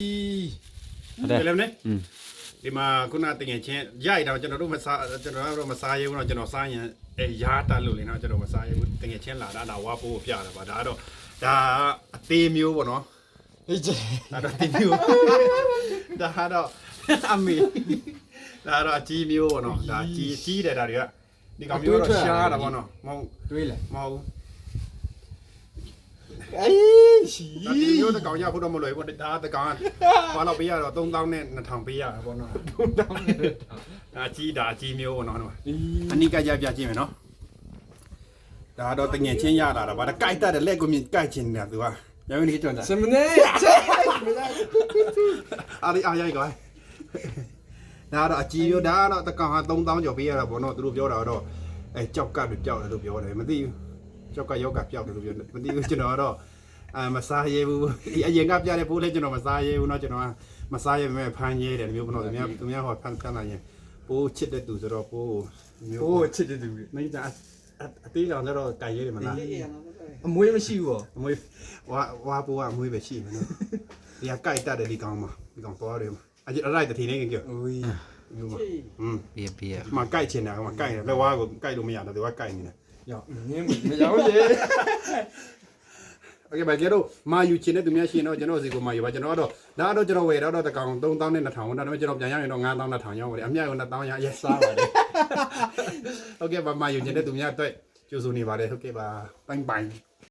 ဟုတ်တယ်တယ်လည်းနဲ့อืมဒီမှာခုနတငယ်ချင်းရိုက်တော့ကျွန်တော်တို့မစားကျွန်တော်တို့မစားရဘူးတော့ကျွန်တော်စားရင်အဲရားတက်လို့လေနော်ကျွန်တော်မစားရဘူးတငယ်ချင်းလာတာဒါဝါပိုးကိုပြတာပါဒါကတော့ဒါအသေးမျိုးပေါ့နော်အေးကျဒါတော့အသေးမျိုးဒါကတော့အမေဒါတော့အကြီးမျိုးပေါ့နော်ဒါကြီးကြီးတယ်ဒါတွေကဒီကောင်မျိုးတော့ရှားတာပေါ့နော်မဟုတ်တွေးလဲမဟုတ်အေးရှီ ဒါဒီမျိုးတကောင်ရဖို့တော့မလွယ်ဘူးဒါတကောင်ဘာလို့ပေးရတော့3000နဲ့2000ပေးရတာပေါ့နော်တောင်းနေဒါကြီးဒါအကြီးမျိုးပေါ့နော်အေးအနိကကြပြကြည့်မယ်နော်ဒါတော့တငယ်ချင်းရလာတာဗါဒါကြိုက်တတ်တယ်လက်ကိုမြင်ကြိုက်ချင်တယ်သူကရောင်းနေကြွတာစမနေချေမနေအားရအားရိုက်ကွာဒါတော့အကြီးမျိုးဒါတော့တကောင်ဟာ3000ကျော်ပေးရတာပေါ့နော်သူတို့ပြောတာတော့အဲကြောက်ကတ်ပြောက်တယ်လို့ပြောတယ်မသိဘူး ကြောက်ကယောက်ကပြောက်တယ်လို့ပြောတယ်မသိဘူးကျွန်တော်ကတော့အာမစားရဲဘူးဒီအရင်ကပြတဲ့ပိုးလဲကျွန်တော်မစားရဲဘူးเนาะကျွန်တော်ကမစားရဲမဲ့ဖမ်းရဲတယ်မျိုးပေါ့နော်သူများသူများဟောဖမ်းဖမ်းလာရင်ပိုးချစ်တဲ့သူဆိုတော့ပိုးမျိုး โอ้ချစ်တဲ့သူ နေကြအသေးကောင်လည်းတော့ကြိုက်ရဲတယ်မလား အမွေးမရှိဘူး အမွေးဝါဝါပိုးကအမွေးပဲရှိမယ်နော်ဒီကကြိုက်တတ်တယ်ဒီကောင်မှာဒီကောင်သွားတယ်အကြအရိုက်တထင်းနေကြပြော โอ้ย မျိုးမှာอืม ပြပြ မှာကြိုက်ချင်တာကမှာကြိုက်တယ်လက်ဝါးကိုကြိုက်လို့မရတော့သူကကြိုက်နေတယ် ယောနင်းမရောလေ โอเคပါကြတော့မာယူချင်တဲ့သူများရှိရင်တော့ကျွန်တော်စီကိုမာယူပါကျွန်တော်ကတော့ဒါတော့ကျွန်တော်ဝယ်တော့တကောင်3000နဲ့2000ဒါပေမဲ့ကျွန်တော်ပြန်ရရင်တော့9000 2000ရောက်ပါတယ်အမြတ်က1000ရအရက်စားပါတယ်โอเคပါမာယူချင်တဲ့သူများအတွက်ကြိုးစိုးနေပါတယ်ဟုတ်ကဲ့ပါဘိုင်ဘိုင်